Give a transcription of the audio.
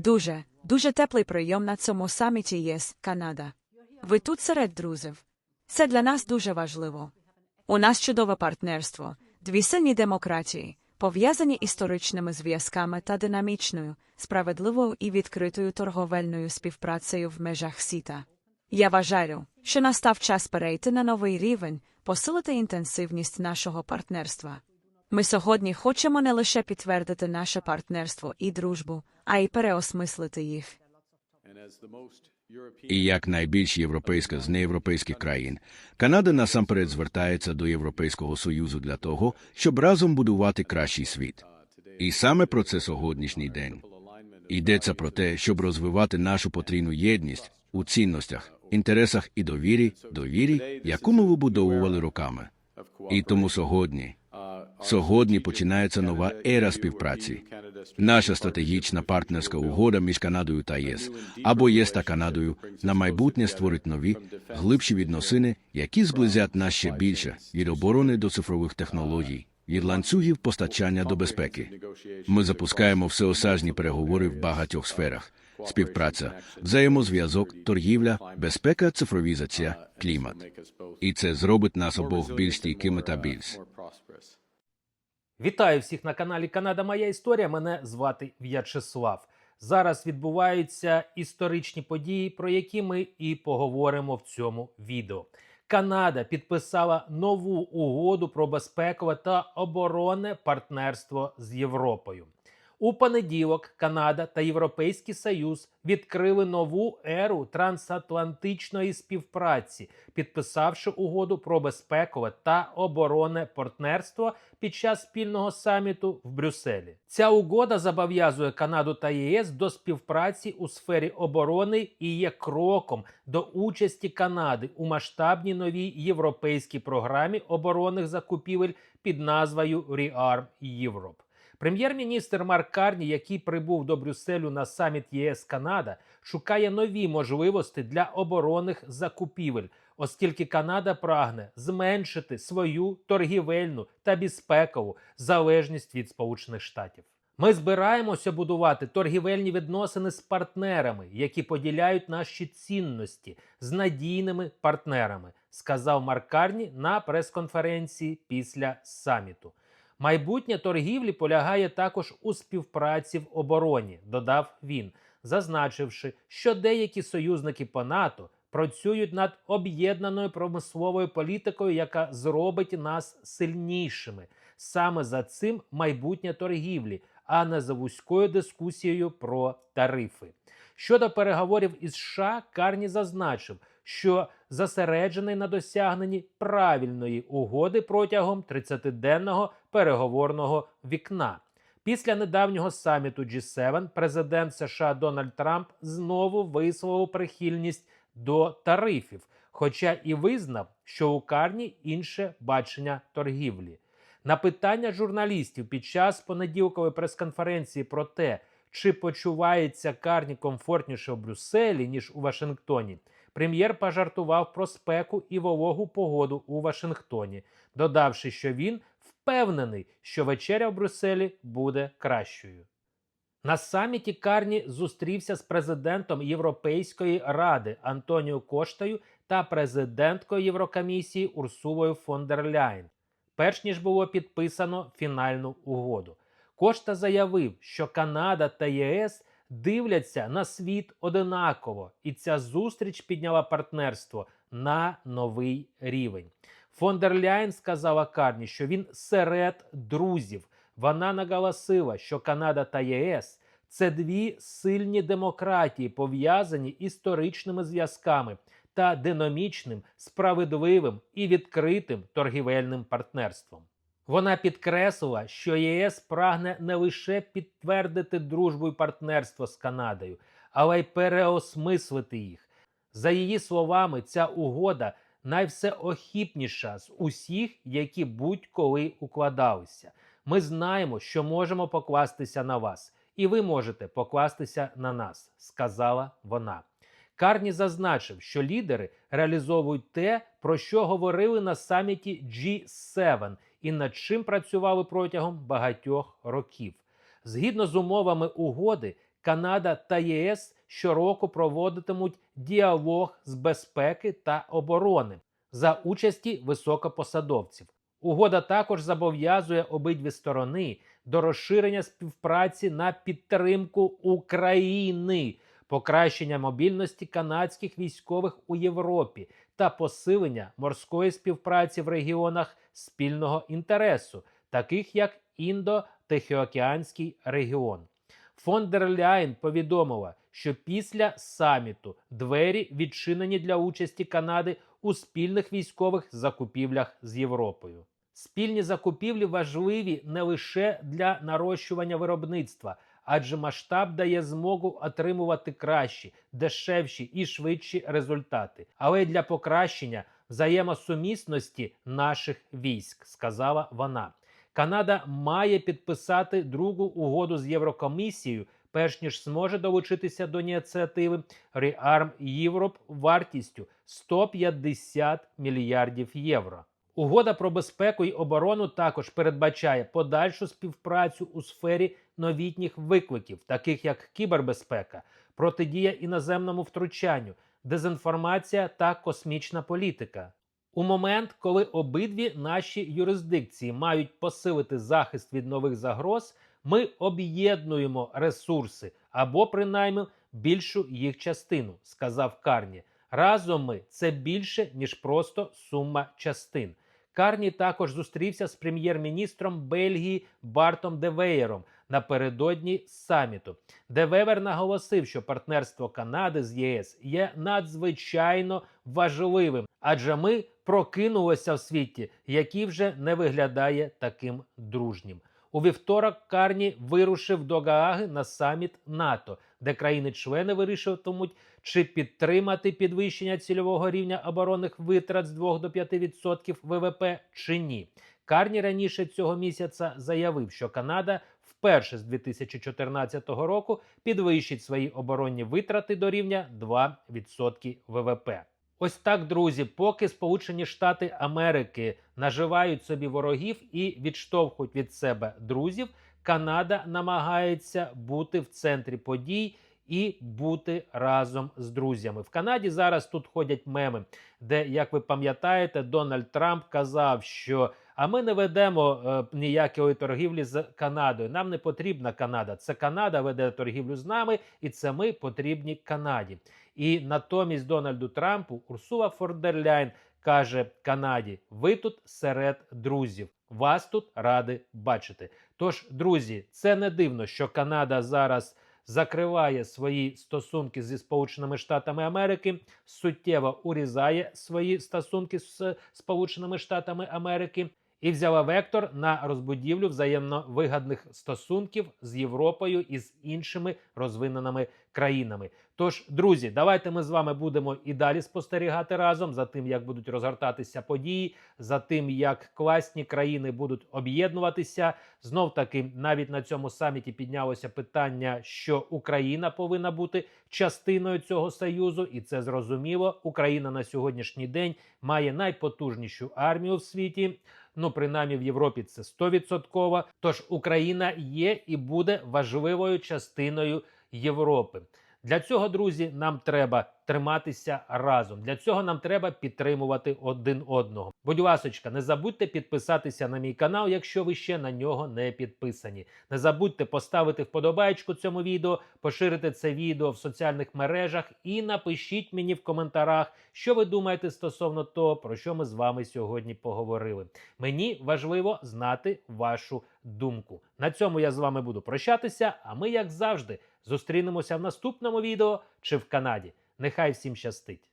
Дуже, дуже теплий прийом на цьому саміті ЄС Канада. Ви тут серед друзів. Це для нас дуже важливо. У нас чудове партнерство, дві сильні демократії, пов'язані історичними зв'язками та динамічною, справедливою і відкритою торговельною співпрацею в межах сіта. Я вважаю, що настав час перейти на новий рівень, посилити інтенсивність нашого партнерства. Ми сьогодні хочемо не лише підтвердити наше партнерство і дружбу, а й переосмислити їх. І як найбільш європейська з неєвропейських країн, Канада насамперед звертається до Європейського Союзу для того, щоб разом будувати кращий світ. І саме про це сьогоднішній день. Йдеться про те, щоб розвивати нашу потрійну єдність у цінностях, інтересах і довірі, довірі, яку ми вибудовували роками. І тому сьогодні, сьогодні починається нова ера співпраці. Наша стратегічна партнерська угода між Канадою та ЄС або ЄС та Канадою на майбутнє створить нові, глибші відносини, які зблизять нас ще більше від оборони до цифрових технологій, від ланцюгів постачання до безпеки. Ми запускаємо всеосяжні переговори в багатьох сферах: співпраця, взаємозв'язок, торгівля, безпека, цифровізація, клімат. І це зробить нас обох більш стійкими та більш. Вітаю всіх на каналі Канада Моя Історія. Мене звати В'ячеслав. Зараз відбуваються історичні події, про які ми і поговоримо в цьому відео. Канада підписала нову угоду про безпекове та оборонне партнерство з Європою. У понеділок Канада та Європейський Союз відкрили нову еру трансатлантичної співпраці, підписавши угоду про безпекове та оборонне партнерство під час спільного саміту в Брюсселі. Ця угода зобов'язує Канаду та ЄС до співпраці у сфері оборони і є кроком до участі Канади у масштабній новій європейській програмі оборонних закупівель під назвою ReArm Europe. Прем'єр-міністр Марк Карні, який прибув до Брюсселю на саміт ЄС Канада, шукає нові можливості для оборонних закупівель, оскільки Канада прагне зменшити свою торгівельну та безпекову залежність від Сполучених Штатів. Ми збираємося будувати торгівельні відносини з партнерами, які поділяють наші цінності з надійними партнерами, сказав Марк Карні на прес-конференції після саміту. Майбутнє торгівлі полягає також у співпраці в обороні, додав він, зазначивши, що деякі союзники по НАТО працюють над об'єднаною промисловою політикою, яка зробить нас сильнішими. Саме за цим майбутнє торгівлі, а не за вузькою дискусією про тарифи. Щодо переговорів із США, Карні зазначив, що зосереджений на досягненні правильної угоди протягом 30-денного переговорного вікна. Після недавнього саміту G7 президент США Дональд Трамп знову висловив прихильність до тарифів, хоча і визнав, що у Карні інше бачення торгівлі. На питання журналістів під час понеділкової прес-конференції про те, чи почувається Карні комфортніше в Брюсселі ніж у Вашингтоні, прем'єр пожартував про спеку і вологу погоду у Вашингтоні, додавши, що він впевнений, що вечеря в Брюсселі буде кращою. На саміті Карні зустрівся з президентом Європейської ради Антоніо Коштою та президенткою Єврокомісії Урсулою фон дер Ляйн, перш ніж було підписано фінальну угоду. Кошта заявив, що Канада та ЄС дивляться на світ одинаково, і ця зустріч підняла партнерство на новий рівень. Фон дер Ляйн сказала Карні, що він серед друзів. Вона наголосила, що Канада та ЄС це дві сильні демократії, пов'язані історичними зв'язками та динамічним, справедливим і відкритим торгівельним партнерством. Вона підкреслила, що єС прагне не лише підтвердити дружбу і партнерство з Канадою, але й переосмислити їх. За її словами, ця угода найвсеохіпніша з усіх, які будь-коли укладалися. Ми знаємо, що можемо покластися на вас, і ви можете покластися на нас, сказала вона. Карні зазначив, що лідери реалізовують те, про що говорили на саміті G7 і над чим працювали протягом багатьох років. Згідно з умовами угоди, Канада та ЄС щороку проводитимуть діалог з безпеки та оборони за участі високопосадовців. Угода також зобов'язує обидві сторони до розширення співпраці на підтримку України, покращення мобільності канадських військових у Європі та посилення морської співпраці в регіонах спільного інтересу, таких як Індо-Тихоокеанський регіон. Фон дер Ляйн повідомила, що після саміту двері відчинені для участі Канади у спільних військових закупівлях з Європою. Спільні закупівлі важливі не лише для нарощування виробництва, адже масштаб дає змогу отримувати кращі, дешевші і швидші результати, але й для покращення взаємосумісності наших військ, сказала вона. Канада має підписати другу угоду з Єврокомісією, перш ніж зможе долучитися до ініціативи Rearm Europe вартістю 150 мільярдів євро. Угода про безпеку і оборону також передбачає подальшу співпрацю у сфері новітніх викликів, таких як кібербезпека, протидія іноземному втручанню, дезінформація та космічна політика. У момент, коли обидві наші юрисдикції мають посилити захист від нових загроз, ми об'єднуємо ресурси або принаймні більшу їх частину, сказав Карні. Разом ми це більше ніж просто сума частин. Карні також зустрівся з прем'єр-міністром Бельгії Бартом Девеєром напередодні саміту. Девевер наголосив, що партнерство Канади з ЄС є надзвичайно важливим, адже ми прокинулися в світі, який вже не виглядає таким дружнім. У вівторок Карні вирушив до Гааги на саміт НАТО, де країни-члени вирішуватимуть, чи підтримати підвищення цільового рівня оборонних витрат з 2 до 5% ВВП чи ні. Карні раніше цього місяця заявив, що Канада вперше з 2014 року підвищить свої оборонні витрати до рівня 2% ВВП. Ось так, друзі, поки Сполучені Штати Америки наживають собі ворогів і відштовхують від себе друзів, Канада намагається бути в центрі подій і бути разом з друзями. В Канаді зараз тут ходять меми, де, як ви пам'ятаєте, Дональд Трамп казав, що а ми не ведемо е, ніякої торгівлі з Канадою. Нам не потрібна Канада. Це Канада веде торгівлю з нами, і це ми потрібні Канаді. І натомість Дональду Трампу Урсула Фордерляйн каже Канаді: ви тут серед друзів. Вас тут ради бачити. Тож, друзі, це не дивно, що Канада зараз закриває свої стосунки зі Сполученими Штатами Америки, суттєво урізає свої стосунки з Сполученими Штатами Америки. І взяла вектор на розбудівлю взаємно вигадних стосунків з Європою і з іншими розвиненими країнами. Тож, друзі, давайте ми з вами будемо і далі спостерігати разом за тим, як будуть розгортатися події, за тим, як класні країни будуть об'єднуватися. Знов таки, навіть на цьому саміті піднялося питання, що Україна повинна бути частиною цього союзу, і це зрозуміло. Україна на сьогоднішній день має найпотужнішу армію в світі. Ну, принаймні в Європі це 100%. Тож Україна є і буде важливою частиною Європи. Для цього, друзі, нам треба триматися разом. Для цього нам треба підтримувати один одного. Будь ласочка, не забудьте підписатися на мій канал, якщо ви ще на нього не підписані. Не забудьте поставити вподобайку цьому відео, поширити це відео в соціальних мережах і напишіть мені в коментарях, що ви думаєте стосовно того, про що ми з вами сьогодні поговорили. Мені важливо знати вашу думку. На цьому я з вами буду прощатися. А ми, як завжди, зустрінемося в наступному відео чи в Канаді. Нехай всім щастить!